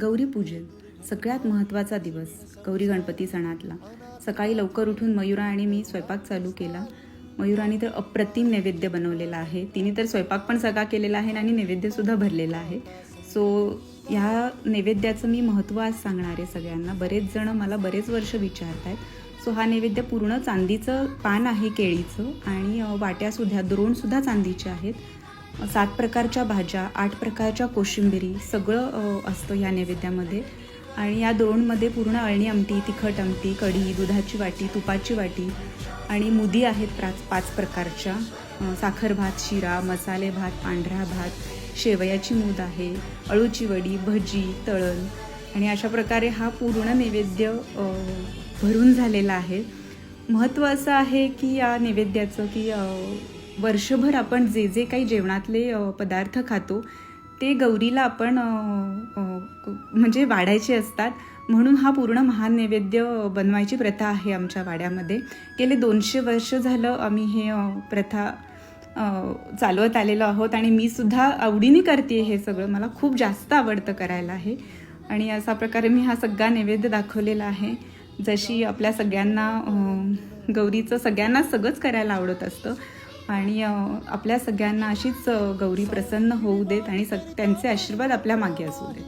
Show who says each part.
Speaker 1: गौरीपूजन सगळ्यात महत्त्वाचा दिवस. गौरी गणपती सणातला. सकाळी लवकर उठून मयुरा आणि मी स्वयंपाक चालू केला. मयुराने तर अप्रतिम नैवेद्य बनवलेला आहे. तिने तर स्वयंपाक पण सगळा केलेला आहे आणि नैवेद्यसुद्धा भरलेला आहे. सो ह्या नैवेद्याचं मी महत्त्व आज सांगणार आहे सगळ्यांना. बरेच जण मला बरेच वर्ष विचारत आहेत सो हा नैवेद्य पूर्ण चांदीचं पान आहे केळीचं आणि वाट्यासुद्धा द्रोणसुद्धा चांदीचे आहेत. सात प्रकारच्या भाज्या आठ प्रकारच्या कोशिंबिरी सगळं असतं या नैवेद्यामध्ये. आणि या दोनमध्ये पूर्ण अळणी आमटी तिखट आमटी कढी दुधाची वाटी तुपाची वाटी आणि मुदी आहेत प्राच पाच प्रकारच्या. साखर भात शिरा मसाले भात पांढरा भात शेवयाची मूद आहे अळूची वडी भजी तळण आणि अशा प्रकारे हा पूर्ण नैवेद्य भरून झालेला आहे. महत्त्व असं आहे की या नैवेद्याचं की वर्षभर आपण जे जे काही जेवणातले पदार्थ खातो ते गौरीला आपण म्हणजे वाढायचे असतात. म्हणून हा पूर्ण महान नैवेद्य बनवायची प्रथा आहे आमच्या वाड्यामध्ये. गेले दोनशे वर्ष झालं आम्ही हे प्रथा चालवत आलेलो आहोत आणि मी सुद्धा आवडीने करते हे सगळं. मला खूप जास्त आवडतं करायला आहे आणि अशा प्रकारे मी हा सगळा नैवेद्य दाखवलेला आहे. जशी आपल्या सगळ्यांना गौरीचं सगळ्यांना सगळंच करायला आवडत असतं. आणि आपल्या सगळ्यांना अशीच गौरी प्रसन्न होऊ देत आणि सग त्यांचे आशीर्वाद आपल्या मागे असू देत.